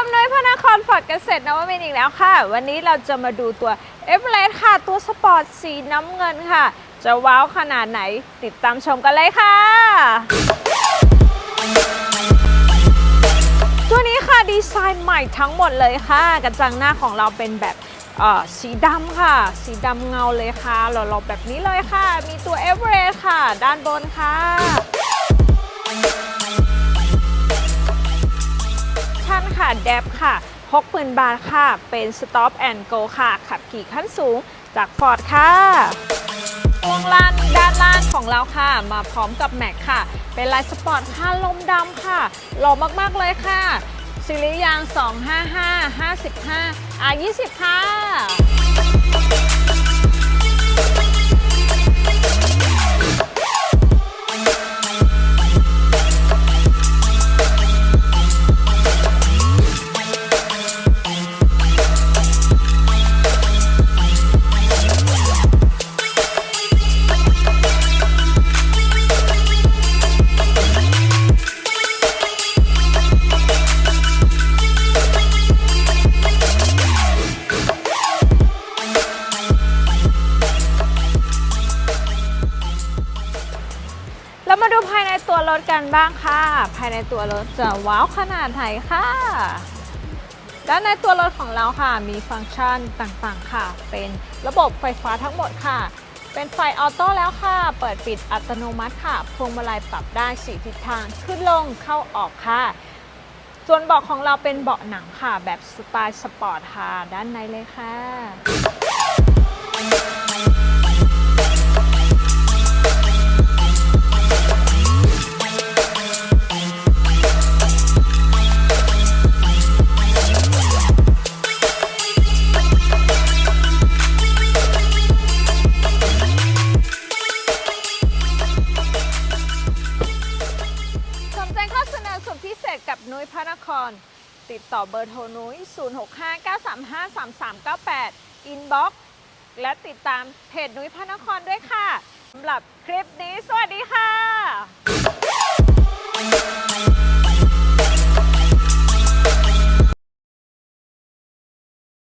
กับนุ้ยพนครฟอร์ดเกษตรนวมินอีกแล้วค่ะ วันนี้เราจะมาดูตัวเอเวอเรสต์ค่ะ ตัวสปอร์ตสีน้ำเงินค่ะ จะว้าวขนาดไหนติดตามชมกันเลยค่ะ ตัวนี้ค่ะดีไซน์ใหม่ทั้งหมดเลยค่ะ กระจังหน้าของเราเป็นแบบเอ่อสีดำค่ะ สีดำเงาเลยค่ะหล่อๆแบบนี้เลยค่ะ มีตัวเอเวอเรสต์ค่ะ ด้านบนค่ะ ค่ะแดบค่ะ 60,000 บาทค่ะ เป็น Stop and Go ค่ะ ขับขี่ขั้นสูงจากฟอร์ดค่ะวงลานด้านล่างของเราค่ะ มาพร้อมกับแม็กค่ะ เป็นลายสปอร์ตค่ะลมดำค่ะ หล่อมากๆเลยค่ะซิลิยาง 255 55 R20 ค่ะ มาดูภายในตัวรถกันบ้างค่ะ ภายในตัวรถจะว้าวขนาดไหนค่ะ ด้านในตัวรถของเราค่ะ มีฟังก์ชันต่างๆค่ะ เป็นระบบไฟฟ้าทั้งหมดค่ะ เป็นไฟออโต้แล้วค่ะ เปิดปิดอัตโนมัติค่ะ พวงมาลัยปรับได้สีทิศทาง ขึ้นลงเข้าออกค่ะ ส่วนเบาะของเราเป็นเบาะหนังค่ะ แบบสไตล์สปอร์ตค่ะ ด้านในเลยค่ะ นุ้ยพระนคร ติดต่อเบอร์โทรนุ้ย 0659353398 อินบ็อกซ์และติดตามเพจนุ้ยพระนครด้วยค่ะสำหรับคลิปนี้สวัสดีค่ะ